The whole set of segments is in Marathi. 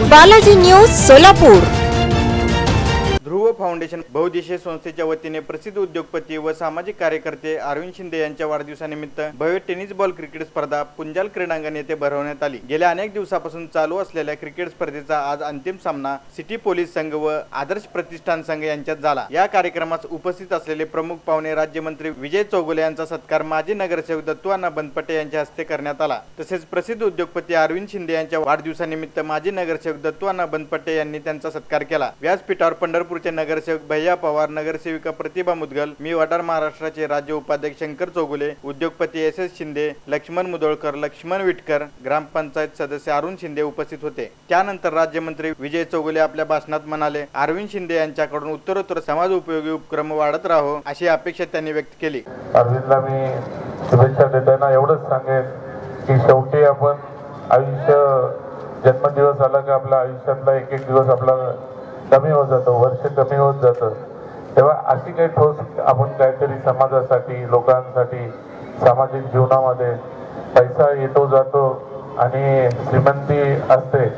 बालाजी न्यूज सोलापूर. फाउंडेशन बहुदेशीय संस्थेच्या वतीने प्रसिद्ध उद्योगपती व सामाजिक कार्यकर्ते अरविंद शिंदे यांच्या वाढदिवसानिमित्त भव्य टेनिस बॉल क्रिकेट स्पर्धा पुंजाल क्रीडांगण येथे भरवण्यात आली. गेल्या अनेक दिवसापासून चालू असलेल्या क्रिकेट स्पर्धेचा आज अंतिम सामना सिटी पोलीस संघ व आदर्श प्रतिष्ठान संघ यांच्यात झाला. या कार्यक्रमास उपस्थित असलेले प्रमुख पाहुणे राज्यमंत्री विजय चौगुले यांचा सत्कार माजी नगरसेवक दत्तुअण्णा बनपटे यांच्या हस्ते करण्यात आला. तसेच प्रसिद्ध उद्योगपती अरविंद शिंदे यांच्या वाढदिवसानिमित्त माजी नगरसेवक दत्तुअण्णा बनपट्टे यांनी त्यांचा सत्कार केला. व्यासपीठावर पंढरपूरचे नगरसेवक भैया पवार नगरसेविका प्रतिभा मुदगल मी वडार महाराष्ट्राचे राज्य उपाध्यक्ष शंकर चौगुले उद्योगपती एस एस शिंदे लक्ष्मण मुदोळकर लक्ष्मण विटकर ग्रामपंचायत सदस्य अरुण शिंदे उपस्थित होते. त्यानंतर राज्यमंत्री विजय चौगुले आपल्या भाषणात म्हणाले अरविंद शिंदे यांच्याकडून उत्तरोत्तर समाज उपयोगी उपक्रम वाढत राहो अशी अपेक्षा त्यांनी व्यक्त केली. अरविंदला मी शुभेच्छा देताना एवढंच सांगेन की शेवटी आपण आयुष्य जन्मदिवस आला की आपल्या आयुष्यातला एक एक दिवस आपला कमी होत जातो वर्ष कमी होत जातं. तेव्हा अशी काही ठोस आपण काहीतरी समाजासाठी लोकांसाठी सामाजिक जीवनामध्ये पैसा येतो जातो आणि श्रीमंती असते.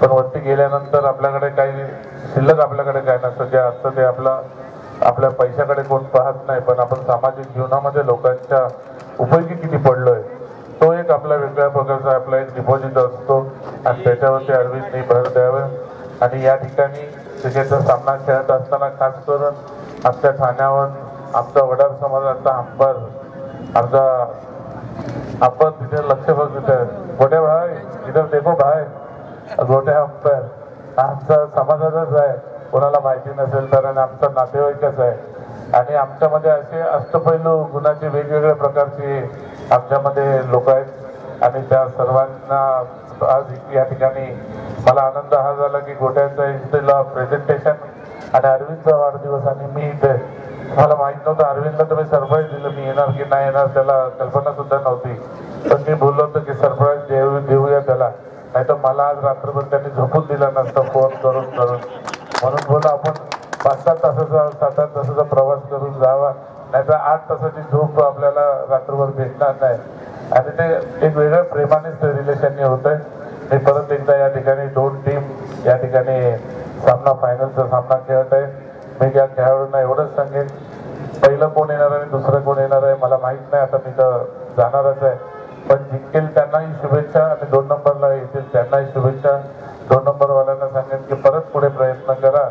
पण वरती गेल्यानंतर आपल्याकडे काही शिल्लक आपल्याकडे काय नसतं. जे असतं ते आपला आपल्या पैशाकडे कोण पाहत नाही. पण आपण सामाजिक जीवनामध्ये लोकांच्या उपयोगी किती पडलोय तो एक आपला वेगळ्या प्रकारचा आपला एक डिपॉझिट असतो. आणि त्याच्यावरती अरविंदनी भर द्यावं. आणि या ठिकाणी क्रिकेटचा सामना खेळत असताना खास करून आमच्या ठाण्यावर आमचा वडार समाजाचा अंबर आमचा आपण तिथे लक्ष बघत मोठे भाई इथं देखो भाई. मोठे अंपर आमचा समाजाचाच आहे. कोणाला माहिती नसेल तर आणि आमचा नातेवाईकच आहे? आणि आमच्यामध्ये असे अष्टपैलू गुणाचे वेगवेगळ्या प्रकारचे आमच्यामध्ये लोक आहेत. आणि त्या सर्वांना आज या ठिकाणी मला आनंद हा झाला की गोट्याचं इथला प्रेझेंटेशन आणि अरविंदचा वाढदिवस आणि मी इथे मला माहीत नव्हतं अरविंदला तुम्ही सरप्राईज दिलं. मी येणार की नाही येणार त्याला कल्पना सुद्धा नव्हती. पण मी बोललो होतो की सरप्राईज देऊ देऊया त्याला. नाही तर मला आज रात्रभर त्यांनी झोपून दिला नसता फोन करून करून. म्हणून बोला आपण पाच सात तासाचा सात आठ तासाचा प्रवास करून जावा. नाही तर आठ तासाची झोप आपल्याला रात्रभर भेटणार नाही. आणि ते एक वेगळ्या प्रेमानेच रिलेशनने होत आहे मी परत एकदा या ठिकाणी दोन टीम या ठिकाणी सामना फायनलचा सामना खेळत आहे. मी या खेळाडूंना एवढंच सांगेन पहिलं कोण येणार आहे दुसरं कोण येणार आहे मला माहीत नाही. आता मी तर जाणारच आहे. पण जिंकेल त्यांनाही शुभेच्छा आणि दोन नंबरला येतील त्यांनाही शुभेच्छा. दोन नंबरवाल्यांना सांगेन की परत पुढे प्रयत्न करा.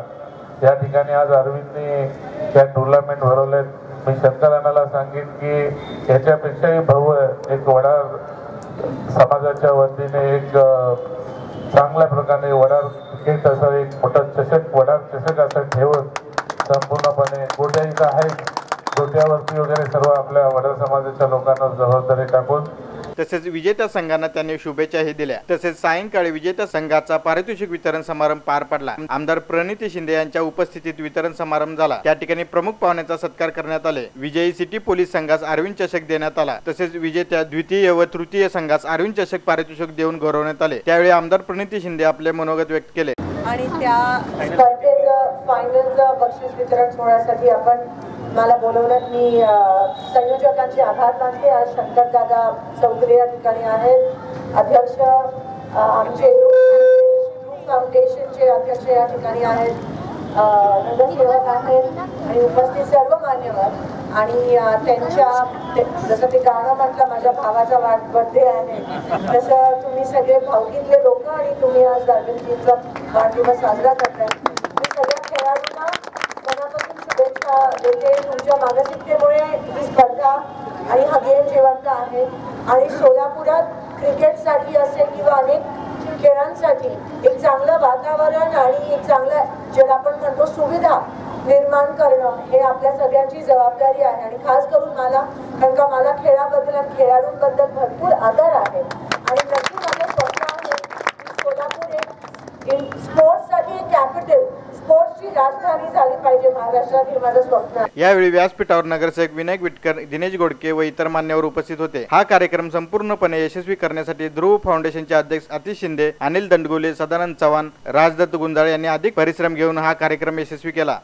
या ठिकाणी आज अरविंदने त्या टुर्नामेंट भरवल्यात मी शंकरानाला सांगेन की याच्यापेक्षाही भव्य एक वडार समाजाच्या वतीने एक चांगल्या प्रकारे वडार क्रिकेट असं एक मोठं चषक वडार चषक असं ठेवून संपूर्णपणे गोट्या इथं आहेत. गोट्यावरती वगैरे सर्व आपल्या वडार समाजाच्या लोकांना जबाबदारी टाकून तसेच विजेत्या संघांना त्यांनी शुभेच्छाही दिल्या. तसेच सायंकाळी विजेत्या संघाचा पारितोषिक वितरण समारंभ पार पडला. आमदार प्रणिती शिंदे यांच्या उपस्थितीत वितरण समारंभ झाला. त्या ठिकाणी प्रमुख पाहुण्याचा सत्कार करण्यात आले. विजयी सिटी पोलीस संघास अरविंद चषक देण्यात आला. तसेच विजेत्या द्वितीय व तृतीय संघास अरविंद चषक पारितोषिक देऊन गौरवण्यात आले. त्यावेळी आमदार प्रणिती शिंदे आपले मनोगत व्यक्त केले. आणि त्या स्पर्धेचं फायनलचं बक्षीस वितरण सोहळ्यासाठी आपण मला बोलवण्यात मी संयोजकांचे आभार मानते. आज शंकर दादा चौधरी या ठिकाणी आहेत. अध्यक्ष आमचे फाउंडेशनचे अध्यक्ष या ठिकाणी आहेत. नगरसेवक आहेत. आणि उपस्थित सर्व मान्यवर. आणि त्यांच्या जसं ते गाणं म्हटलं माझ्या भावाचा वाट बर्थडे आहे. तसं तुम्ही सगळे भावगीतले लोक आणि तुम्ही आज अरविंदजींचा वाढदिवस साजरा करताय मी सगळ्या खेळाडूंना मनापासून म्हणजे तुमच्या मानसिकतेमुळे ही स्पर्धा आणि हा गेम जिवंत आहे. आणि सोलापुरात क्रिकेटसाठी असेल किंवा अनेक खेळांसाठी एक चांगलं वातावरण आणि एक चांगलं ज्याला आपण म्हणतो सुविधा निर्माण करणं हे आपल्या सगळ्यांची जबाबदारी आहे. आणि खास करून मला कारण का मला खेळाबद्दल आणि खेळाडूंबद्दल भरपूर आदर आहे. आणि नक्की माझं स्वप्न आहे की सोलापूर एक स्पोर्ट्ससाठी एक कॅपिटल राजधानी झाली पाहिजे माझं स्वप्न यावेळी व्यासपीठावर नगरसेवक विनायक विटकर दिनेश गोडके व इतर मान्यवर उपस्थित होते. हा कार्यक्रम संपूर्णपणे यशस्वी करण्यासाठी ध्रुव फाउंडेशनचे अध्यक्ष अतिश शिंदे अनिल दंडगोले सदानंद चव्हाण राजदत्त गुंजाळे यांनी अधिक परिश्रम घेऊन हा कार्यक्रम यशस्वी केला.